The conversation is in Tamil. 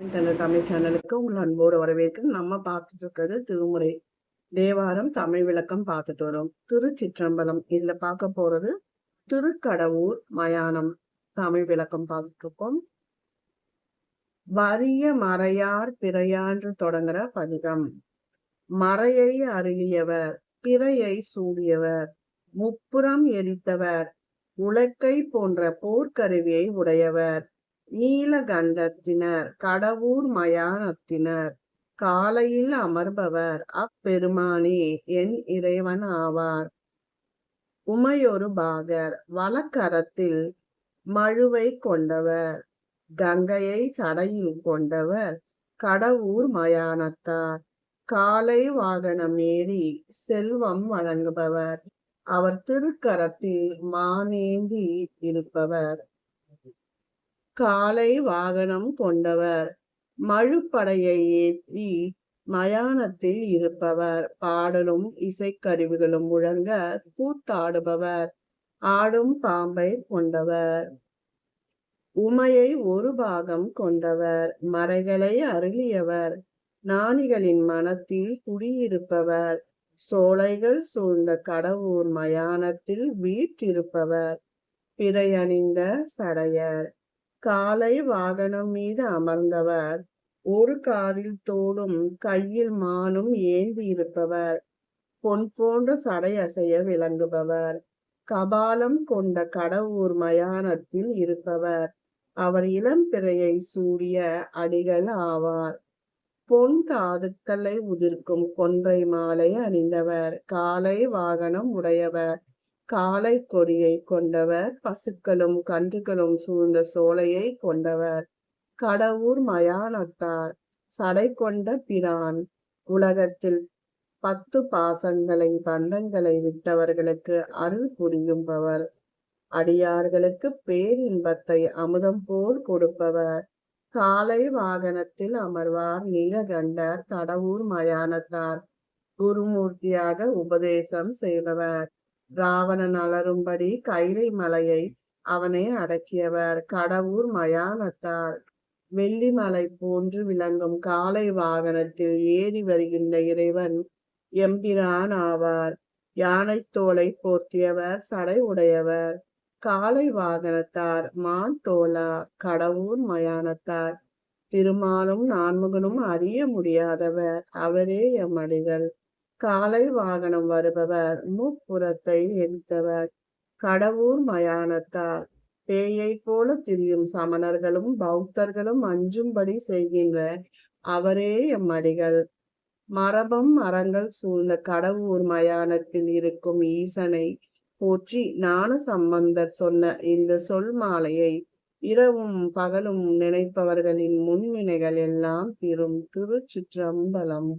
இந்த தமிழ் சேனலுக்கு உங்கள் அன்போடு வரவேற்கிறேன். நம்ம பார்த்துட்டு இருக்கிறது திருமுறை. தேவாரம் தமிழ் விளக்கம் பார்த்துட்டு வரோம். திருச்சிற்றம்பலம். இதுல பார்க்க போறது திருக்கடவுர் மயானம். தமிழ் விளக்கம் பார்த்துட்டு இருக்கோம். வறிய மறையார் பிறையான்று தொடங்குற பதிகம். மறையை அருகியவர் பிறையை சூடியவர் முப்புறம் எரித்தவர் உலக்கை போன்ற போர்க்கருவியை உடையவர். நீலகண்டத்தினர் கடவுர் மயானத்தினர் காலையில் அமர்பவர் அப்பெருமானே என் இறைவன் ஆவார். உமையொரு பாகர் வலக்கரத்தில் மழுவை கொண்டவர் கங்கையை சடையில் கொண்டவர் கடவுர் மயானத்தார். காலை வாகனம் ஏறி செல்வம் வழங்குபவர் அவர் திருக்கரத்தில் மானேந்தி இருப்பவர். காலை வாகனம் கொண்டவர். மழுப்படையை ஏற்றி மயானத்தில் இருப்பவர். பாடலும் இசைக்கருவிகளும் முழங்க கூத்தாடுபவர். ஆடும் பாம்பை கொண்டவர். உமையை ஒரு பாகம் கொண்டவர். மறைகளை அருளியவர். நாணிகளின் மனத்தில் குடியிருப்பவர். சோலைகள் சூழ்ந்த கடவுள் மயானத்தில் வீற்றிருப்பவர். பிறையணிந்த சடையர். காலை வாகனம் மீது அமர்ந்தவர். ஒரு காதில் தோளும் கையில் மானும் ஏந்தி இருப்பவர். பொன் போன்ற சடை அசைய விளங்குபவர். கபாலம் கொண்ட கடவுர் மயானத்தில் இருப்பவர். அவர் இளம்பிறையை சூடிய அடிகள் ஆவார். பொன் தாதுக்களை உதிர்க்கும் கொன்றை மாலை அணிந்தவர். காலை வாகனம் உடையவர். காலை கொடியை கொண்டவர் பசுக்களும் கன்றுகளும் சூழ்ந்த சோலையை கொண்டவர். கடவுர் மயானத்தார் சடை கொண்ட பிரான். உலகத்தில் பத்து பாசங்களை பந்தங்களை விட்டவர்களுக்கு அருள் புரியும்பவர். அடியார்களுக்கு பேரின்பத்தை அமுதம் போல் கொடுப்பவர். காலை வாகனத்தில் அமர்வார் நீலகண்டர் கடவுர் மயானத்தார். குருமூர்த்தியாக உபதேசம் செய்பவர். ராவணன் அலரும்படி கைலை மலையை அவனை அடக்கியவர். கடவுர் மயானத்தார். வெள்ளிமலை போன்று விளங்கும் காலை வாகனத்தில் ஏறி வருகின்ற இறைவன் எம்பிரான் ஆவார். யானை தோலை போர்த்தியவர் சடை உடையவர். காலை வாகனத்தார் மான் தோலா கடவுர் மயானத்தார். திருமாலும் நான்முகனும் அறிய முடியாதவர். அவரே எம்மடிகள் காலை வாகனம் வருபவர் முப்புறத்தை எரித்தவர். கடவுர் மயானத்தார். பேயை போல திரியும் சமணர்களும் பௌத்தர்களும் அஞ்சும்படி செய்கின்ற அவரே எம்மடிகள் மரபம் மரங்கள் சூழ்ந்த கடவுர் மயானத்தில் இருக்கும் ஈசனை போற்றி ஞான சம்பந்தர் சொன்ன இந்த சொல் மாலையை இரவும் பகலும் நினைப்பவர்களின் முன்வினைகள் எல்லாம் திரும் திருச்சிற்றம்பலம்.